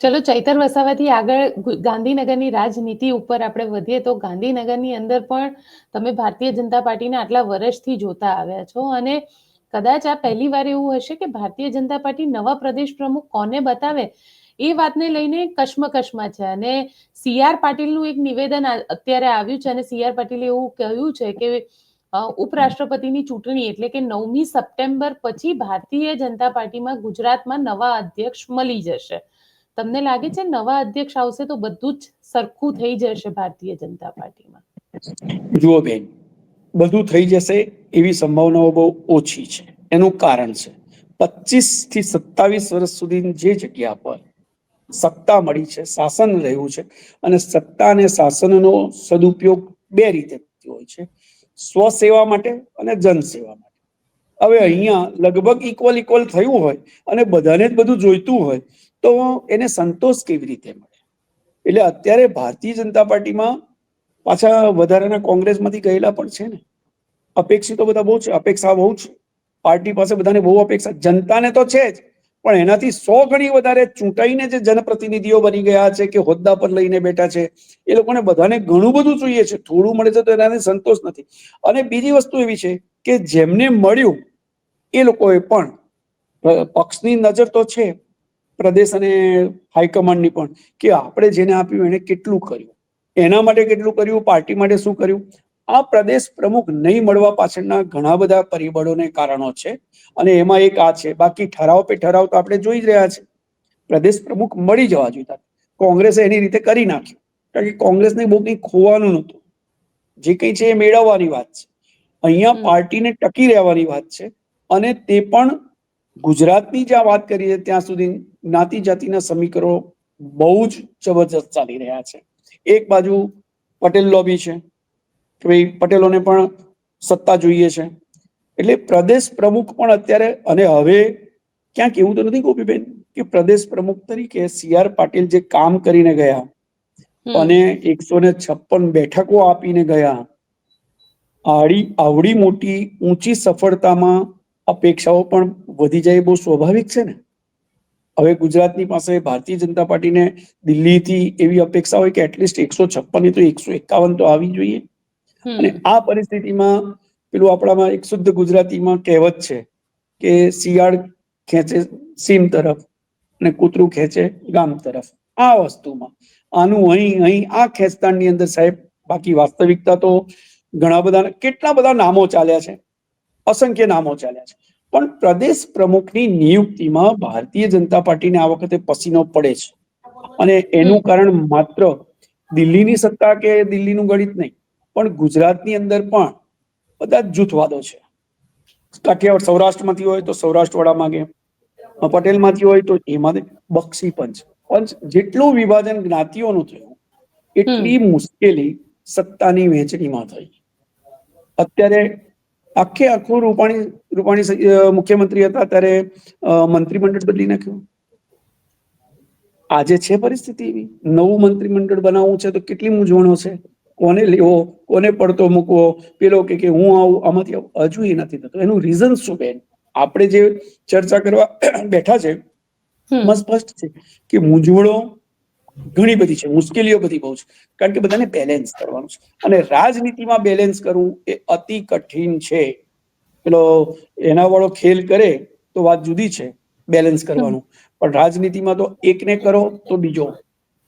ચલો, ચૈતર વસાવાથી આગળ ગાંધીનગરની રાજનીતિ ઉપર આપણે વધીએ તો ગાંધીનગરની અંદર પણ તમે ભારતીય જનતા પાર્ટીને આટલા વર્ષથી જોતા આવ્યા છો અને કદાચ આ પહેલી વાર એવું હશે કે ભારતીય જનતા પાર્ટી નવા પ્રદેશ પ્રમુખ કોને બતાવે? એ વાતને લઈને કશ્મકશમાં છે અને સી આર પાટીલનું એક નિવેદન અત્યારે આવ્યું છે અને સી આર પાટીલે એવું કહ્યું છે કે ઉપરાષ્ટ્રપતિની ચૂંટણી એટલે કે નવમી સપ્ટેમ્બર પછી ભારતીય જનતા પાર્ટીમાં ગુજરાતમાં નવા અધ્યક્ષ મળી જશે. તમને લાગે છે નવા અધ્યક્ષ આવશે તો બધું જ સરખું થઈ જશે ભારતીય જનતા પાર્ટીમાં? જુઓ બેન, બધું થઈ જશે એવી સંભાવનાઓ બહુ ઓછી છે. એનું કારણ છે પચીસથી સત્તાવીસ વર્ષ સુધી જે જગ્યા પર સત્તા મળી છે, શાસન રહ્યું છે, અને સત્તા અને શાસનનો સદુપયોગ બે રીતે થતો હોય છે, સ્વસેવા માટે અને જનસેવા માટે. હવે અહીંયા લગભગ ઇક્વલ ઇક્વલ થયું હોય અને બધાને જ બધું જોઈતું હોય તો એને સંતોષ કેવી રીતે મળે? એટલે અત્યારે ભારતીય જનતા પાર્ટીમાં પાછા વધારાના કોંગ્રેસમાંથી ગયેલા પણ છે ને. અપેક્ષિતો બધા બહુ છે, અપેક્ષા બહુ છે. પાર્ટી પાસે બધાને બહુ અપેક્ષા, જનતાને તો છે જ, પણ એનાથી સો ગણી વધારે ચૂંટાઈને જે જનપ્રતિનિધિઓ બની ગયા છે કે હોદ્દા પર લઈને બેઠા છે, એ લોકોને બધાને ઘણું બધું જોઈએ છે. થોડું મળે છે તો એનાથી સંતોષ નથી. અને બીજી વસ્તુ એવી છે કે જેમને મળ્યું, એ લોકોએ પણ પક્ષની નજર તો છે પ્રદેશ અને હાઈકમાન્ડની પણ કે આપણે જેને આપ્યું એને કેટલું કર્યું? એના માટે કેટલું કર્યું? પાર્ટી માટે શું કર્યું? આ પ્રદેશ પ્રમુખ નહીં મળવા પાછળના ઘણા બધા પરિબળોને કારણો છે. અને એમાં એક આ છે બાકી ઠરાવ પે ઠરાવ તો આપણે જોઈ જ રહ્યા છે. પ્રદેશ પ્રમુખ મળી જવા જોઈતા કોંગ્રેસે એની રીતે કરી નાખ્યું. કારણ કે કોંગ્રેસને બહુ કંઈ ખોવાનું નહોતું. જે કંઈ છે એ મેળવવાની વાત છે. અહીંયા પાર્ટીને ટકી રહેવાની વાત છે. અને તે પણ ગુજરાતની જ્યાં વાત કરીએ ત્યાં સુધી જ્ઞાતિ જાતિના સમીકરણો બહુ જ જબરજસ્ત ચાલી રહ્યા છે. એક બાજુ પટેલ લોબી છે કે ભાઈ પટેલોને પણ સત્તા જોઈએ છે. એટલે પ્રદેશ પ્રમુખ પણ અત્યારે અને હવે ક્યાંક એવું તો નથી ગોપીબેન કે પ્રદેશ પ્રમુખ તરીકે સી આર પાટીલ જે કામ કરીને ગયા અને એકસો ને છપ્પન બેઠકો આપીને ગયા આડી આવડી મોટી ઊંચી સફળતામાં અપેક્ષાઓ પણ વધી જાય બહુ સ્વાભાવિક છે ને? હવે ગુજરાતની પાસે ભારતીય જનતા પાર્ટીને દિલ્હીથી એવી અપેક્ષા હોય કે એટલીસ્ટ એકસો છપ્પન તો એકસો એકાવન તો આવી જોઈએ. અને આ પરિસ્થિતિમાં પેલું આપણામાં એક શુદ્ધ ગુજરાતીમાં કહેવત છે કે શિયાળ ખેંચે સીમ તરફ અને કૂતરું ખેંચે ગામ તરફ. આ વસ્તુમાં. આનું અહીં અહીં આ ખેંચતાણની અંદર સાહેબ બાકી વાસ્તવિકતા તો ઘણા બધા કેટલા બધા નામો ચાલ્યા છે. અસંખ્ય નામો ચાલ્યા છે. પણ પ્રદેશ પ્રમુખની નિયુક્તિમાં ભારતીય જનતા પાર્ટીને આ વખતે પસીનો પડે છે. અને એનું કારણ માત્ર દિલ્હીની સત્તા કે દિલ્હીનું ગણિત નહીં, પણ ગુજરાતની અંદર પણ બધા જૂથવાદો છે. કાઠિયાવાડ સૌરાષ્ટ્રમાંથી હોય તો સૌરાષ્ટ્ર વાળા માંગે, પટેલમાંથી હોય તો એમાં બક્ષી પંચ. પંચ જેટલું વિભાજન જ્ઞાતિઓનું થયું, એટલી મુશ્કેલી સત્તાની વહેંચણીમાં થઈ. અત્યારે આખે આખું રૂપાણી રૂપાણી મુખ્યમંત્રી હતા ત્યારે મંત્રીમંડળ બદલી નાખ્યું. આજે છે પરિસ્થિતિ એવી? નવું મંત્રીમંડળ બનાવવું છે તો કેટલી મૂંઝવણો છે? કોને લેવો કોને પડતો મૂકવો? પેલો કે કે હું આવું આમાંથી આવું હજુ એ નથી થતું. એનું રીઝન શું બેન? આપણે જે ચર્ચા કરવા બેઠા છે એમાં સ્પષ્ટ છે કે મૂંઝવણો ઘણી બધી છે મુશ્કેલીઓ બધી બહુ છે. કારણ કે બધાને બેલેન્સ કરવાનું છે. અને રાજનીતિમાં બેલેન્સ કરવું એ અતિ કઠિન છે. પેલો એના વાળો ખેલ કરે તો વાત જુદી છે બેલેન્સ કરવાનું. પણ રાજનીતિમાં તો એકને કરો તો બીજો.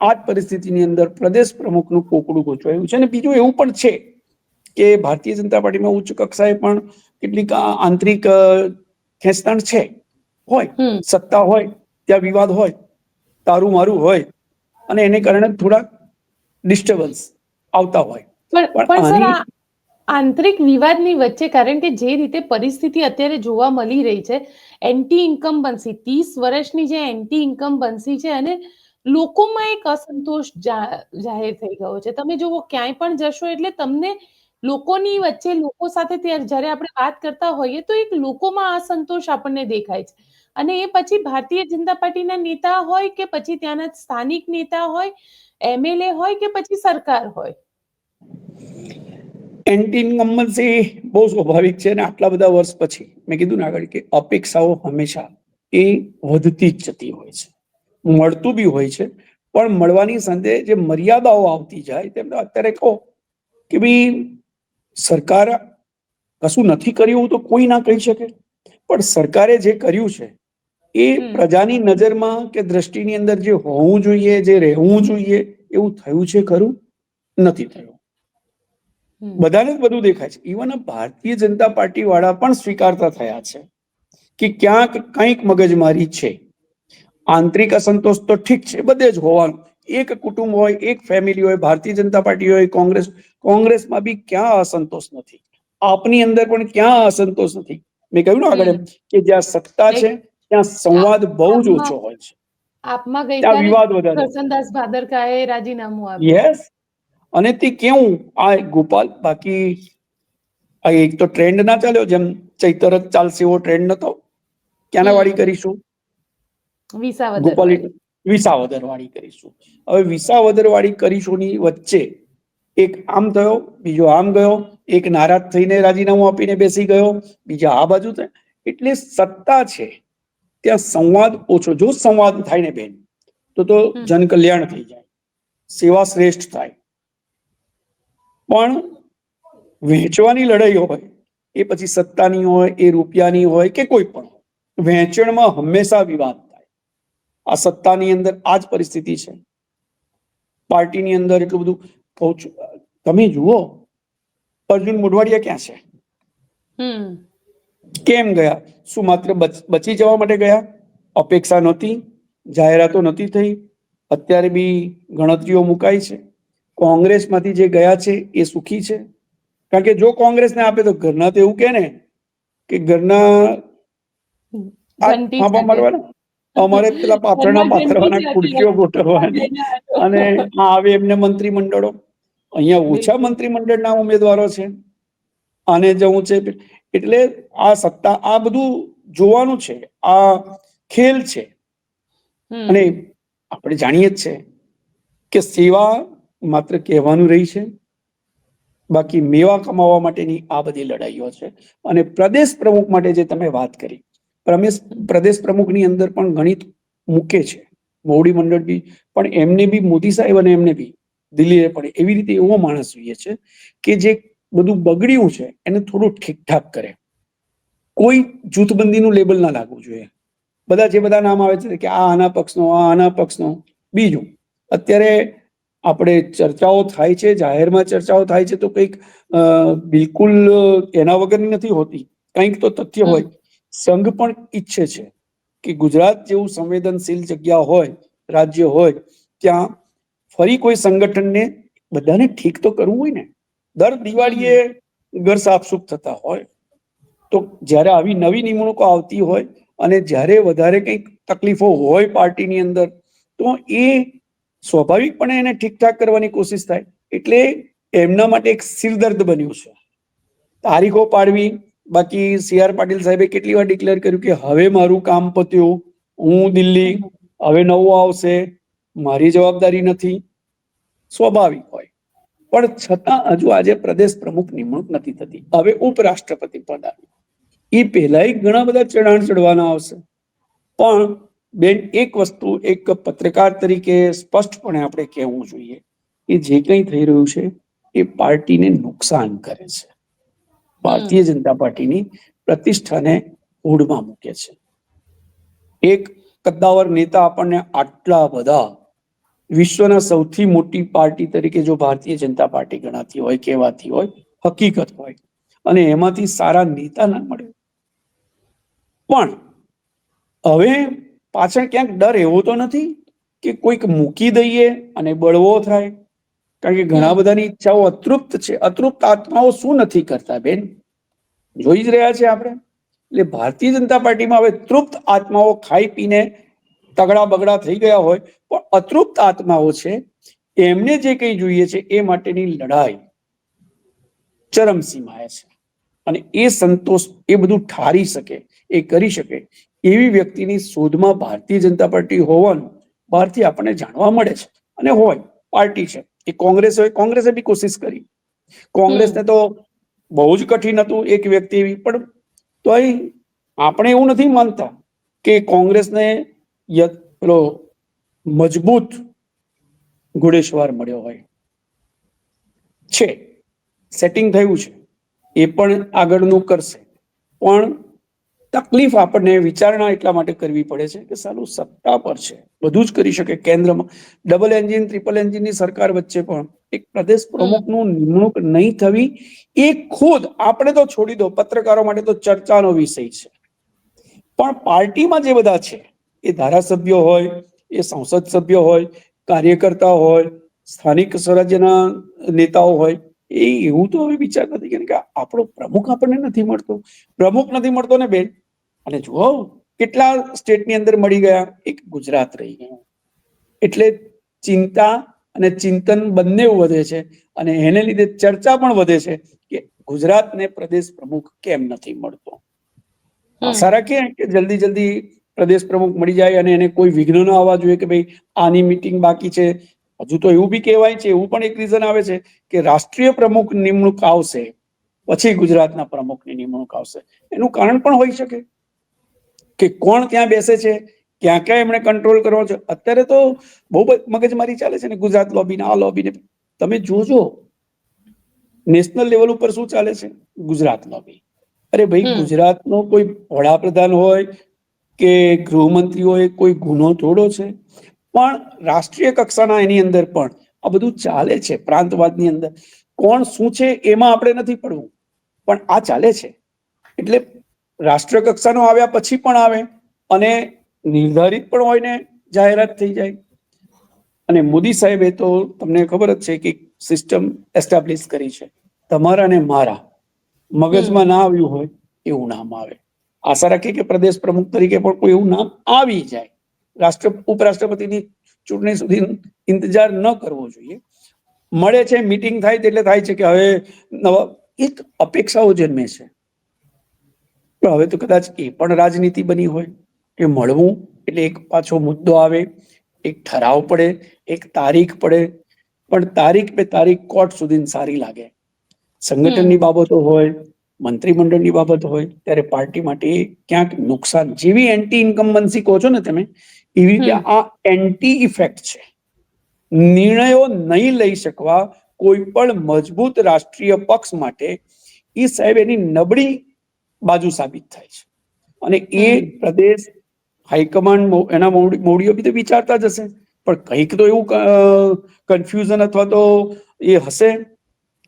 આ જ પરિસ્થિતિની અંદર પ્રદેશ પ્રમુખનું કોકડું ગોચવાયું છે. અને બીજું એવું પણ છે કે ભારતીય જનતા પાર્ટીમાં ઉચ્ચ કક્ષાએ પણ કેટલીક આંતરિક ખેંચતાણ છે. હોય. સત્તા હોય ત્યાં વિવાદ હોય તારું મારું હોય અને એને કારણે થોડા ડિસ્ટર્બન્સ આવતા હોય. પણ સર આંતરિક વિવાદની વચ્ચે કારણ કે જે રીતે પરિસ્થિતિ અત્યારે જોવા મળી રહી છે એન્ટી ઇન્કમ્બન્સી ત્રીસ વર્ષની જે એન્ટી ઇન્કમ્બન્સી છે અને લોકોમાં એક અસંતોષ જાહેર થઈ ગયો છે. તમે જુઓ ક્યાંય પણ જશો એટલે તમને લોકોની વચ્ચે લોકો સાથે ત્યારે જ્યારે આપણે વાત કરતા હોઈએ તો એક લોકોમાં અસંતોષ આપણને દેખાય છે. અને એ પછી ભારતીય જનતા પાર્ટીના નેતા હોય કે પછી ત્યાંના સ્થાનિક નેતા હોય, એમએલએ હોય કે પછી સરકાર હોય? એન્ટી ઇન્કમ્બન્સી બહુ સ્વાભાવિક છે અને આટલા બધા વર્ષ પછી મેં કીધું ને આગળ કે અપેક્ષાઓ હંમેશા એ વધતી જ જતી હોય છે. મળતું બી હોય છે, પણ મળવાની સાથે જે મર્યાદાઓ આવતી જાય તેમને અત્યારે કહો કે ભાઈ સરકાર કશું નથી કર્યું તો કોઈ ના કહી શકે? પણ સરકારે જે કર્યું છે એ પ્રજાની નજરમાં કે દ્રષ્ટિની અંદર જે હોવું જોઈએ જે રહેવું જોઈએ એવું થયું છે ખરું? નથી થયું. બધાને જ બધું દેખાય છે. ઇવન ભારતીય જનતા પાર્ટી વાળા પણ સ્વીકારતા થયા છે કે ક્યાંક કંઈક મગજમારી છે. આંતરિક અસંતોષ તો ઠીક છે બધે જ હોવાનું. એક કુટુંબ હોય એક ફેમિલી હોય ભારતીય જનતા પાર્ટી હોય કોંગ્રેસ કોંગ્રેસમાં બી ક્યાં અસંતોષ નથી. આપની અંદર પણ ક્યાં અસંતોષ નથી. મેં કહ્યું ને આગળ કે જ્યાં સત્તા છે ત્યાં સંવાદ બહુ જ ઓછો હોય છે. આપમાં ગઈકાલે વિવાદ વધારે કરસનદાસ ભાદરકાએ રાજીનામું આપ્યું. યસ અને તે કેવું? આ ગોપાલ બાકી આ એક તો ટ્રેન્ડ ના ચાલ્યો જેમ ચૈતર જ ચાલશે એવો ટ્રેન્ડ નતો. ક્યાંના વાળી કરીશું? વિસાવદર ગોપાલ. વિસાવદર વાળી કરીશું. હવે વિસાવદર વાળી કરીશુંની વચ્ચે એક આમ થયો બીજો આમ ગયો એક નારાજ થઈને રાજીનામું આપીને બેસી ગયો બીજા આ બાજુ થાય. એટલે સત્તા છે. ત્યાં સંવાદ ઓછો જો સંવાદ થાય ને બેન તો તો. જનકલ્યાણ થઈ જાય સેવા શ્રેષ્ઠ થાય. પણ વહેંચવાની લડાઈ હોય એ પછી સત્તાની હોય એ રૂપિયાની હોય કે કોઈ પણ હોય વહેંચણમાં હંમેશા વિવાદ થાય. આ સત્તાની અંદર આ જ પરિસ્થિતિ છે. પાર્ટીની અંદર એટલું બધું કહું છું તમે જુઓ અર્જુન મોઢવાડિયા ક્યાં છે? કેમ ગયા? શું માત્ર બચી જવા માટે ગયા? અપેક્ષા નહોતી જાહેરાતો નથી થઈ. અત્યારે બી ગણતરીઓ મુકાઈ છે. કોંગ્રેસમાંથી જે ગયા છે એ સુખી છે. કારણ કે જો કોંગ્રેસને આપે તો ઘરના તો એવું કે ને કે ઘરના ફાંફા મારવાના. અમારે પેલા પાથરણા પાથરવાના. ખુરશીઓ ગોઠવવાની. અને આવે એમને મંત્રીમંડળો. અહીંયા ઓછા. મંત્રીમંડળના ઉમેદવારો છે. આને જવું છે એટલે આ સત્તા આ બધું જોવાનું છે આ ખેલ છે. અને આપણે જાણીએ જ છે કે સેવા માત્ર કહેવાનું રહી છે. બાકી મેવા કમાવા માટેની આ બધી લડાઈઓ છે. અને પ્રદેશ પ્રમુખ માટે જે તમે વાત કરી પ્રમેશ પ્રદેશ પ્રમુખની અંદર પણ ગણિત મૂકે છે. મોવડી મંડળ બી પણ એમને બી મોદી સાહેબ અને એમને બી દિલ્હીએ પણ એવી રીતે એવો માણસ જોઈએ છે કે જે બધું બગડ્યું છે એને થોડું ઠીકઠાક કરે. કોઈ જૂથબંધીનું લેબલ ના લાગવું જોઈએ. બધા જે બધા નામ આવે છે કે આ આના પક્ષનો આ આના પક્ષનો. બીજું અત્યારે આપણે ચર્ચાઓ થાય છે જાહેરમાં ચર્ચાઓ થાય છે તો કંઈક બિલકુલ એના વગરની નથી હોતી. કંઈક તો તથ્ય હોય. સંઘ પણ ઈચ્છે છે કે ગુજરાત જેવું સંવેદનશીલ જગ્યા હોય રાજ્ય હોય ત્યાં ફરી કોઈ સંગઠનને બધાને ઠીક તો કરવું હોય ને? દર દિવાળીએ ઘર સાફસૂફ થતા હોય. તો જ્યારે આવી નવી નિમણૂકો આવતી હોય અને જ્યારે વધારે કંઈક તકલીફો હોય પાર્ટીની અંદર, તો એ સ્વાભાવિકપણે એને ઠીકઠાક કરવાની કોશિશ થાય. એટલે એમના માટે એક સિરદર્દ બન્યું છે. તારીખો પાડવી, બાકી સી આર પાટીલ સાહેબે કેટલી વાર ડિક્લેર કર્યું કે હવે મારું કામ પત્યું, હું દિલ્હી, હવે નવું આવશે, મારી જવાબદારી નથી. સ્વાભાવિક હોય. પણ છતાં હજુ આજે પ્રદેશ પ્રમુખ નિમણૂક નથી થતી. હવે ઉપરાષ્ટ્રપતિ પદ આવ્યું એ પહેલાય ઘણા બધા ચઢાણ ચડવાના આવશે. પણ બેન, એક વસ્તુ, એક પત્રકાર તરીકે સ્પષ્ટપણે આપણે કહેવું જોઈએ કે જે કંઈ થઈ રહ્યું છે, એ પાર્ટીને નુકસાન કરે છે. ભારતીય જનતા પાર્ટીની પ્રતિષ્ઠાને હોડમાં મૂકે છે. એક કદ્દાવર નેતા આપણને આટલા બધા વિશ્વના સૌથી મોટી પાર્ટી તરીકે જો ભારતીય જનતા પાર્ટી ગણાતી હોય, કહેવાતી હોય, હકીકત હોય, અને એમાંથી સારા નેતા ના મળે પણ હવે પાછળ ક્યાંક ડર એવો તો નથી કે કોઈક મૂકી દઈએ અને બળવો થાય? કારણ કે ઘણા બધાની ઈચ્છાઓ અતૃપ્ત છે. અતૃપ્ત આત્માઓ શું નથી કરતા બેન? જોઈ જ રહ્યા છે આપણે. એટલે ભારતીય જનતા પાર્ટીમાં હવે તૃપ્ત આત્માઓ ખાઈ પીને તગડા બગડા થઈ ગયા હોય, પણ અતૃપ્ત આત્માઓ છે, એમને જે કંઈ જોઈએ છે, એ માટેની લડાઈ ચરમસીમાએ છે. અને એ સંતોષ એ બધું ઠારી શકે, એ કરી શકે એવી વ્યક્તિની શોધમાં ભારતીય જનતા પાર્ટી હોવાનું બહારથી આપણને જાણવા મળે છે. અને હોય, પાર્ટી છે. એ કોંગ્રેસ હોય કોંગ્રેસે બી કોશિશ કરી. કોંગ્રેસને તો બહુ જ કઠિન હતું એક વ્યક્તિ એવી, પણ તોય આપણે એવું નથી માનતા કે કોંગ્રેસને પેલો મજબૂત ઘોડેસવાર મળ્યો હોય. છે. સેટિંગ થયું છે. એ પણ આગળનું કરશે. પણ તકલીફ આપણને વિચારણા એટલા માટે કરવી પડે છે કે સાલું સત્તા પર છે. બધું જ કરી શકે કેન્દ્રમાં. ડબલ એન્જિન ટ્રિપલ એન્જિનની સરકાર વચ્ચે પણ એક પ્રદેશ પ્રમુખનું નિમણૂક નહીં થવી એ ખુદ આપણે તો છોડી દો. પત્રકારો માટે તો ચર્ચાનો વિષય છે. પણ પાર્ટીમાં જે બધા છે એ ધારાસભ્યો હોય એ સંસદ સભ્યો હોય કાર્યકર્તા હોય સ્થાનિક સ્વરાજ્યના નેતાઓ હોય એ એવું તો હવે વિચાર નથી કરે કે આપણો પ્રમુખ આપણને નથી મળતો. પ્રમુખ નથી મળતો ને બેન? અને જુઓ કેટલા સ્ટેટની અંદર મળી ગયા? એક ગુજરાત રહી ગયું. એટલે ચિંતા અને ચિંતન બંને વધે છે અને એને લીધે ચર્ચા પણ વધે છે કે ગુજરાતને પ્રદેશ પ્રમુખ કેમ નથી મળતો? આશા રાખીએ કે જલ્દી જલ્દી પ્રદેશ પ્રમુખ મળી જાય અને એને કોઈ વિઘ્ન ન આવવા જોઈએ કે ભાઈ આની મિટિંગ બાકી છે. હજુ તો એવું બી કહેવાય છે એવું પણ એક રીઝન આવે છે કે રાષ્ટ્રીય પ્રમુખ નિમણૂક આવશે પછી ગુજરાતના પ્રમુખની નિમણૂક આવશે. એનું કારણ પણ હોઈ શકે કે કોણ ત્યાં બેસે છે ક્યાં ક્યાં એમણે કંટ્રોલ કરવો છે. અત્યારે તો બહુ મગજમારી ચાલે છે ને ગુજરાત લોબીને આ લોબીને તમે જોજો નેશનલ લેવલ ઉપર શું ચાલે છે? ગુજરાત લોબી અરે ભાઈ. ગુજરાતનો કોઈ વડાપ્રધાન હોય કે ગૃહમંત્રીઓએ કોઈ ગુનો થોડો છે? પણ રાષ્ટ્રીય કક્ષાના એની અંદર પણ આ બધું ચાલે છે પ્રાંતવાદની અંદર. કોણ શું છે એમાં આપણે નથી પડવું. પણ આ ચાલે છે. એટલે રાષ્ટ્રીય કક્ષાનો આવ્યા પછી પણ આવે અને નિર્ધારિત પણ હોય ને જાહેરાત થઈ જાય. અને મોદી સાહેબે તો તમને ખબર જ છે કે સિસ્ટમ એસ્ટાબ્લિશ કરી છે. તમારા ને મારા. મગજમાં ના આવ્યું હોય એવું નામ આવે. આશા રાખીએ કે પ્રદેશ પ્રમુખ તરીકે પણ કોઈ એવું નામ આવી જાય. રાષ્ટ્ર ઉપરાષ્ટ્રપતિની ચૂંટણી સુધી ઇંતજાર ન કરવો જોઈએ. મળે છે મીટિંગ થાય એટલે થાય છે કે હવે નવા એક અપેક્ષાઓ જન્મે છે. પણ હવે તો કદાચ એ પણ રાજનીતિ બની હોય કે મળવું એટલે એક પાછો મુદ્દો આવે એક ઠરાવ પડે એક તારીખ પડે. પણ તારીખ પે તારીખ કોર્ટ સુધી સારી લાગે. સંગઠનની બાબતો હોય મંત્રીમંડળની બાબત હોય ત્યારે પાર્ટી માટે ક્યાંક નુકસાન જેવી એન્ટી ઇન્કમ્બન્સી કહો છો ને તમે એવી રીતે આ એન્ટી ઇફેક્ટ છે. નિર્ણયો નહીં લઈ શકવા કોઈ પણ મજબૂત રાષ્ટ્રીય પક્ષ માટે એ સાહેબ એની નબળી બાજુ સાબિત થાય છે. અને એ પ્રદેશ હાઈકમાન્ડ એના મોડીઓ બી તો વિચારતા જ હશે. પણ કંઈક તો એવું કન્ફ્યુઝન અથવા તો એ હશે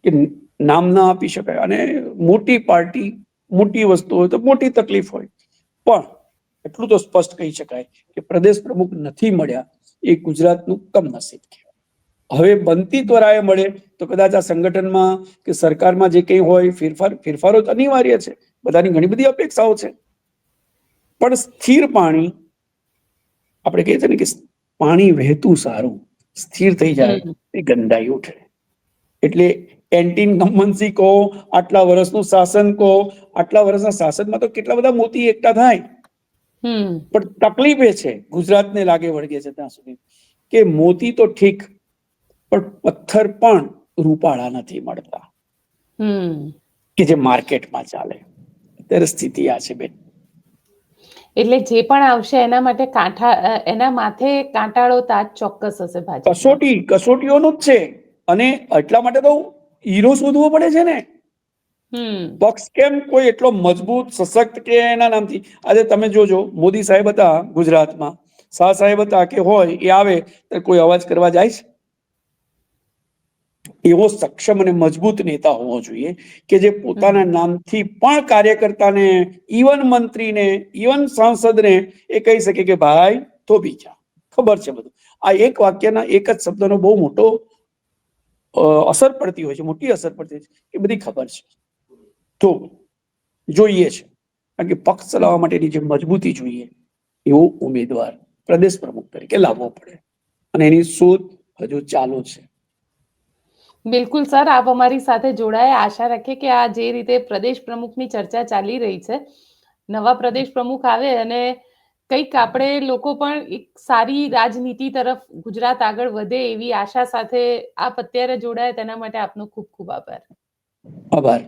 કે નામ ના આપી શકાય. અને મોટી પાર્ટી મોટી વસ્તુ હોય તો મોટી તકલીફ હોય. પણ એટલું તો સ્પષ્ટ કહી શકાય કે પ્રદેશ પ્રમુખ નથી મળ્યા એ ગુજરાતનું કમનસીબ કહેવાય હવે બનતી ત્વરાએ મળે તો કદાચ આ સંગઠનમાં કે સરકારમાં જે કંઈ હોય ફેરફાર ફેરફારો તો અનિવાર્ય છે. બધાની ઘણી બધી અપેક્ષાઓ છે. પણ સ્થિર પાણી આપણે કહીએ છીએ ને કે પાણી વહેતું સારું સ્થિર થઈ જાય એ ગંદાઈ ઉઠે. એટલે એન્ટી ઇન્કમ્બન્સી કહો આટલા વર્ષનું શાસન કહો આટલા વર્ષના શાસનમાં તો કેટલા બધા મોતી એકઠા થાય. પણ તકલીફ એ છે ગુજરાતને લાગે વળગે છે ત્યાં સુધી કે મોતી તો ઠીક પણ પથ્થર પણ રૂપાળા નથી મળતા. હમ. કે જે માર્કેટમાં ચાલે. અત્યારે સ્થિતિ આ છે બેન. એટલે જે પણ આવશે એના માટે કાંઠા એના માથે કાંટાળો તાજ ચોક્કસ હશે ભાજપ કસોટી કસોટીઓનું જ છે. અને એટલા માટે તો હીરો શોધવો પડે છે ને? પક્ષ કેમ કોઈ એટલો મજબૂત સશક્ત કે એના નામથી? આજે તમે જોજો મોદી સાહેબ હતા ગુજરાતમાં. શાહ સાહેબ હતા કે હોય એ આવે તો કોઈ અવાજ કરવા જાય છે? એવો સક્ષમ અને મજબૂત નેતા હોવો જોઈએ કે જે પોતાના નામથી પણ કાર્યકર્તાને ઇવન મંત્રીને ઈવન સાંસદને એ કહી શકે કે ભાઈ તો બીજા ખબર છે બધું. આ એક વાક્યના એક જ શબ્દનો બહુ મોટો અસર પડતી હોય છે, મોટી અસર પડતી હોય છે, એ બધી ખબર છે. તો જોઈએ છે, કારણ કે પક્ષ ચલાવવા માટેની જે મજબૂતી જોઈએ, એવો ઉમેદવાર પ્રદેશ પ્રમુખ તરીકે લાવવો પડે. અને એની શોધ હજુ ચાલુ છે. બિલકુલ સર, આપ અમારી સાથે જોડાયા. આશા રાખીએ કે આ જે રીતે પ્રદેશ પ્રમુખની ચર્ચા ચાલી રહી છે, નવા પ્રદેશ પ્રમુખ આવે અને કંઈક આપણે લોકો પણ એક સારી રાજનીતિ તરફ ગુજરાત આગળ વધે એવી આશા સાથે આપ અત્યારે જોડાયા, તેના માટે આપનો ખૂબ ખૂબ આભાર. આભાર.